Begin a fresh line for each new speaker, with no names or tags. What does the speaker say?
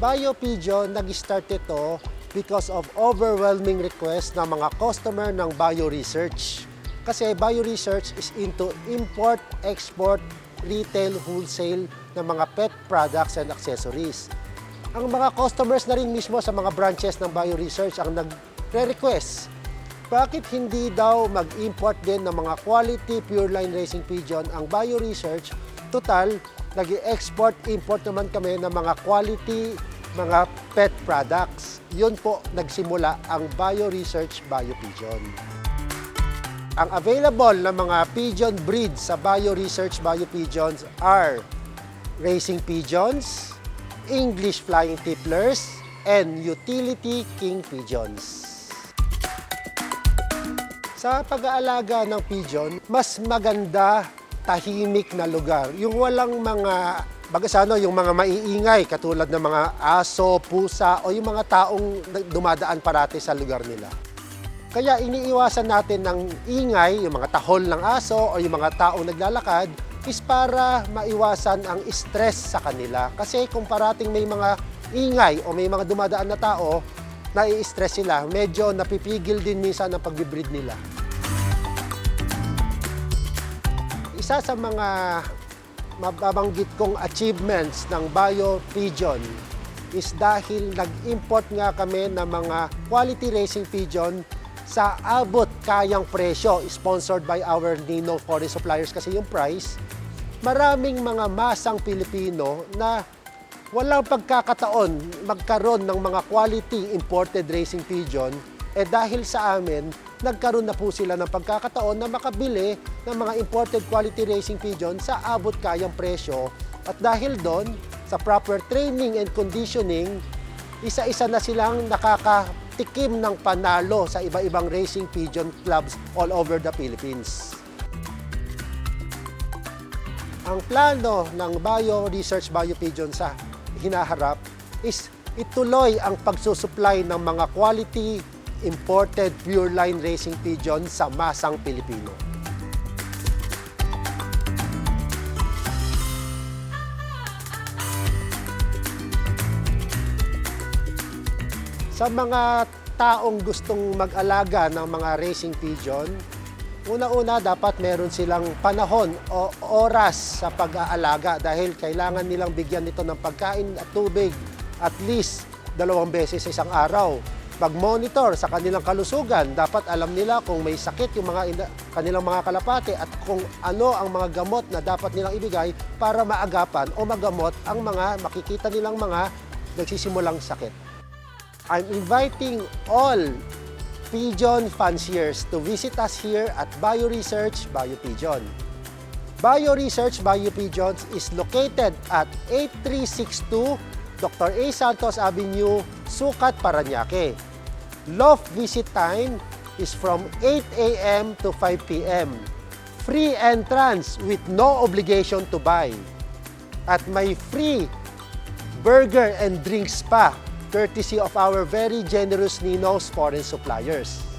BioPigeon, nag-start ito because of overwhelming request ng mga customer ng BioResearch. Kasi BioResearch is into import, export, retail, wholesale ng mga pet products and accessories. Ang mga customers na rin mismo sa mga branches ng BioResearch ang nagre-request bakit hindi daw mag-import din ng mga quality pure line racing pigeon ang BioResearch? Total, nag export import naman kami ng mga quality mga pet products. Yun po nagsimula ang BioResearch BioPigeon. Ang available na mga pigeon breeds sa BioResearch BioPigeons are racing pigeons, English flying tipplers, and utility king pigeons. Sa pag-aalaga ng pigeon, mas maganda tahimik na lugar. Yung walang mga baga sa ano, yung mga maiingay katulad ng mga aso, pusa o yung mga taong dumadaan parati sa lugar nila. Kaya iniiwasan natin ng ingay, yung mga tahol ng aso o yung mga taong naglalakad is para maiwasan ang stress sa kanila. Kasi kung parating may mga ingay o may mga dumadaan na tao, nai-stress sila, medyo napipigil din minsan ang pagbibreed nila. Isa sa mga mababanggit kong achievements ng Bio Pigeon is dahil nag-import nga kami ng mga quality racing pigeon sa abot kayang presyo. Sponsored by our Nino Forest Suppliers kasi yung price. Maraming mga masang Pilipino na walang pagkakataon magkaroon ng mga quality imported racing pigeon eh dahil sa amin nagkaroon na po sila ng pagkakataon na makabili ng mga imported quality racing pigeon sa abot kayang presyo at dahil doon sa proper training and conditioning isa-isa na silang nakakatikim ng panalo sa iba-ibang racing pigeon clubs all over the Philippines. Ang plano ng Bio Research Bio Pigeon sa hinaharap is ituloy ang pagsusupply ng mga quality imported pure line racing pigeon sa masang Pilipino. Sa mga taong gustong mag-alaga ng mga racing pigeon, una-una dapat meron silang panahon o oras sa pag-aalaga dahil kailangan nilang bigyan nito ng pagkain at tubig at least dalawang beses sa isang araw. Pag-monitor sa kanilang kalusugan, dapat alam nila kung may sakit yung mga ina- kanilang mga kalapate at kung ano ang mga gamot na dapat nilang ibigay para maagapan o magamot ang mga makikita nilang mga nagsisimulang sakit. I'm inviting all pigeon fanciers to visit us here at BioResearch BioPigeon. BioResearch BioPigeons is located at 8362 Dr. A. Santos Avenue, Sukat, Paranaque. Loft visit time is from 8 a.m. to 5 p.m. Free entrance with no obligation to buy. At may free burger and drinks pa courtesy of our very generous Nino's foreign suppliers.